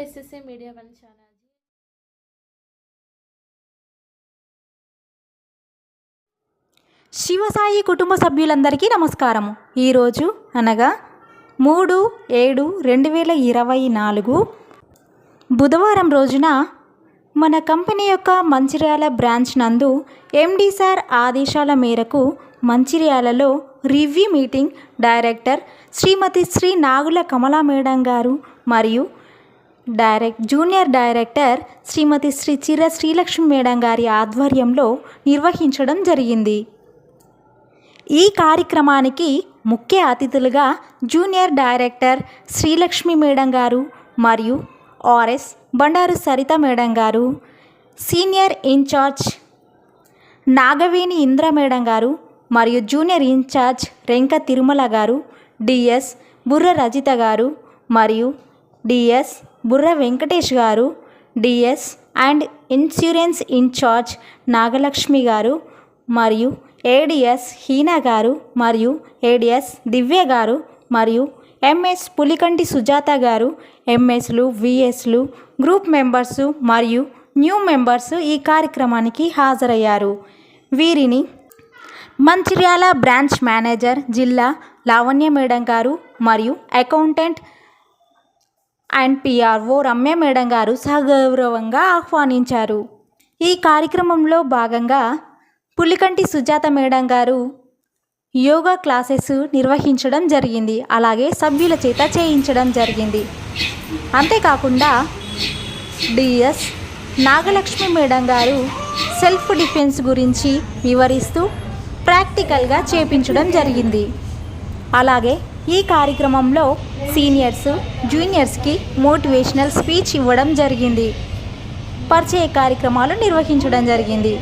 SSA media one channel Sivasai కుటుంబ సభ్యులందరికీ నమస్కారము. ఈరోజు అనగా మూడు ఏడు రెండు వేల ఇరవై నాలుగు బుధవారం రోజున మన కంపెనీ యొక్క మంచిర్యాల బ్రాంచ్ నందు ఎండి సార్ ఆదేశాల మేరకు మంచిర్యాలలో review meeting director Srimati Sri Nagula Kamala madam గారు మరియు direct junior director Srimati Sri Chira Srilakshmi madam గారి ఆధ్వర్యంలో నిర్వహించడం జరిగింది. ఈ కార్యక్రమానికి ముఖ్య అతిథులుగా జూనియర్ డైరెక్టర్ శ్రీలక్ష్మి మేడం గారు మరియు ఆర్ఎస్ బండారు సరిత మేడం గారు senior incharge Nagaveni Indra madam గారు మరియు జూనియర్ ఇన్ఛార్జ్ రెంక తిరుమల గారు డిఎస్ బుర్ర రజిత గారు మరియు డిఎస్ బుర్ర వెంకటేష్ గారు DS and insurance incharge Nagalakshmi గారు మరియు ఏడిఎస్ హీనా గారు మరియు ఏడిఎస్ దివ్య గారు మరియు ఎంఎస్ పులికంటి సుజాత గారు ఎంఎస్లు విఎస్లు గ్రూప్ మెంబర్సు మరియు న్యూ మెంబర్స్ ఈ కార్యక్రమానికి హాజరయ్యారు. వీరిని మంచిర్యాల బ్రాంచ్ మేనేజర్ జిల్లా లావణ్య మేడం గారు మరియు accountant and PRO Ramya madam గారు సగౌరవంగా ఆహ్వానించారు. ఈ కార్యక్రమంలో భాగంగా పులికంటి సుజాత మేడం గారు యోగా క్లాసెస్ నిర్వహించడం జరిగింది. అలాగే సభ్యుల చేత చేయించడం జరిగింది. అంతేకాకుండా డిఎస్ నాగలక్ష్మి మేడం గారు సెల్ఫ్ డిఫెన్స్ గురించి వివరిస్తూ ప్రాక్టికల్గా చేపించడం జరిగింది. అలాగే ఈ కార్యక్రమంలో సీనియర్స్ జూనియర్స్కి మోటివేషనల్ స్పీచ్ ఇవ్వడం జరిగింది. పరిచయ కార్యక్రమాలు నిర్వహించడం జరిగింది.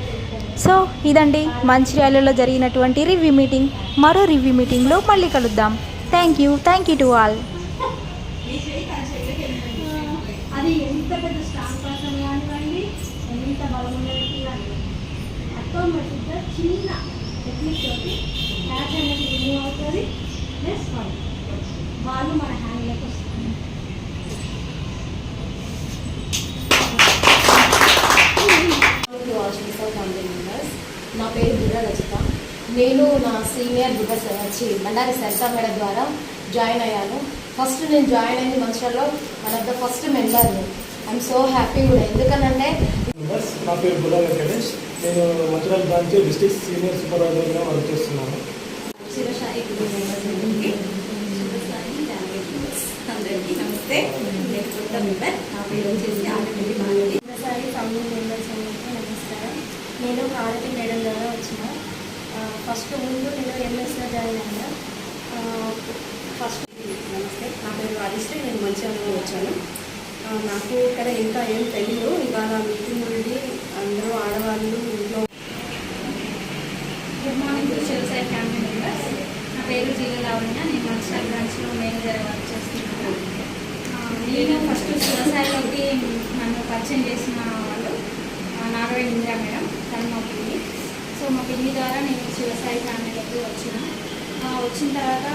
సో ఇదండి మంచిర్యాలలో జరిగినటువంటి రివ్యూ మీటింగ్. మరో రివ్యూ మీటింగ్లో మళ్ళీ కలుద్దాం. Thank you thank you to all. అది ఎంత పెద్ద కానివ్వండి ఎంత చిన్న టెక్నిక్ తోటి అనేది రిమూవ్ అవుతుంది. ప్లస్ వాళ్ళు వాళ్ళు మన హ్యాండ్లోకి నా పేరు బుర్ర రచిత. నేను నా సీనియర్ బుర్ర స- వచ్చి బండారి సరితా మేడం ద్వారా జాయిన్ అయ్యాను. ఫస్ట్ నేను జాయిన్ అయింది మంచిర్యాలలో వన్ ఆఫ్ ద ఫస్ట్ మెంబర్ని ఐఎమ్ సో హ్యాపీ కూడా. ఎందుకనంటే మెంబర్స్ నా పేరు బుర్రా వెంకటేష్. నేను మంచిర్యాల బ్రాంచ్ డిస్ట్రిక్ట్ సీనియర్ సూపర్వైజర్గా వర్క్ చేస్తున్నాను. కుటుంబ మెంబర్స్ అందరికీ శివసాయి ఫ్యామిలీ మెంబర్స్ అందరికీ నమస్తే మెంబర్ నా పేరు వచ్చేసి ఆటపల్లి మాధవి ఒకసారి ఫ్యామిలీ మెంబర్స్ అందరికీ నమస్కారం. నేను భారతి మేడం ద్వారా వచ్చిన ఫస్ట్ ముందు నేను ఎంఎస్లో జాయిన్ అయినా ఫస్ట్ నమస్తే. నా పేరు రాజశ్రీ. నేను మంచిర్యాలలో వచ్చాను. నాకు ఇక్కడ ఇంకా ఏం తెలియదు ఇవాళ మీటింగ్ నుండి అందరూ ఆడవాళ్ళు ఇంట్లో good morning to Sivasai family members నా పేరు జీల లావణ్య నేను మంచిర్యాల బ్రాంచ్లో మేనేజర్ వర్క్ చేస్తున్నాను. నేను ఫస్ట్ శివసాయిలోకి నన్ను పరిచయం చేసిన వాళ్ళు ఆ, నాగవేణి ఇందిరా మేడం తను మా పిల్లి సో మా పిల్లి ద్వారా నేను శివసాయి ఫ్యామిలీలోకి వచ్చిన. వచ్చిన తర్వాత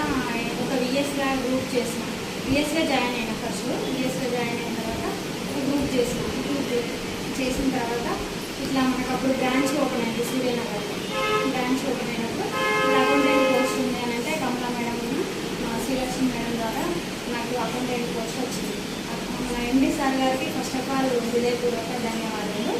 ఒక విఎస్గా గ్రూప్ చేసిన. విఎస్గా జాయిన్ అయిన ఫస్ట్ విఎస్గా జాయిన్ అయిన తర్వాత గ్రూప్ చేసిన. గ్రూప్ చేసిన తర్వాత ఇట్లా మనకు అప్పుడు బ్రాంచ్ ఓపెన్ అయింది సూర్యనగర్ బ్రాంచ్ ఓపెన్ అయినప్పుడు ఇట్లా అకౌంటెంట్ పోస్ట్ ఉంది అని అంటే కమలా మేడం శ్రీలక్ష్మి మేడం ద్వారా నాకు అకౌంటెంట్ పోస్ట్ వచ్చింది. మన ఎండి సార్ గారికి ఫస్ట్ ఆఫ్ ఆల్ హృదయపూర్వక ధన్యవాదాలు.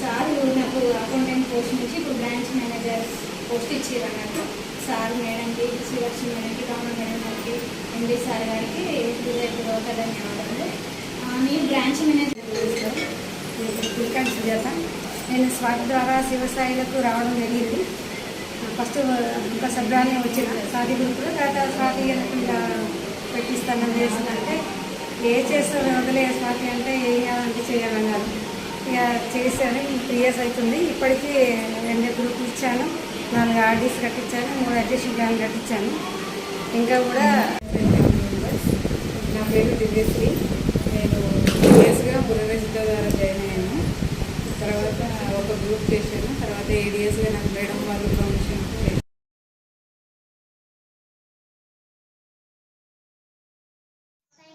సార్ నాకు అకౌంటెంట్ పోస్ట్ నుంచి ఇప్పుడు బ్రాంచ్ మేనేజర్ పోస్ట్ ఇచ్చారు అన్నట్టు సార్ మేడంకి శ్రీలక్ష్మి మేడంకి రామ మేడం గారికి ఎండి సార్ గారికి హృదయపూర్వక ధన్యవాదాలు. నేను బ్రాంచ్ మేనేజర్ పులికంటి సుజాత నేను స్వాతి ద్వారా శివసాయిలకు రావడం జరిగింది. ఫస్ట్ ఇంకా సభ్యాన్ని వచ్చిన స్వాతి గ్రూపులో తర్వాత స్వాతి పెట్టిస్తానని చేసిందంటే ఏ చేస్తాను వదిలే స్వాతి అంటే ఏం కాదంటే చేయాలన్నారు. ఇక చేశాను త్రీ ఇయర్స్ అవుతుంది. ఇప్పటికీ రెండు గ్రూపులు ఇచ్చాను నాలుగు ఆర్డీస్ కట్టించాను మూడు అడ్జస్టింగ్ ప్లాన్ కట్టించాను. ఇంకా కూడా నా పేరు దివ్యశ్రీ నేను ఏడిఎస్గా బుర్రరజిత ద్వారా జాయిన్ అయ్యాను తర్వాత ఒక గ్రూప్ చేశాను తర్వాత ఏడిఎస్గా నాకు మేడం వాళ్ళు ప్రమోషన్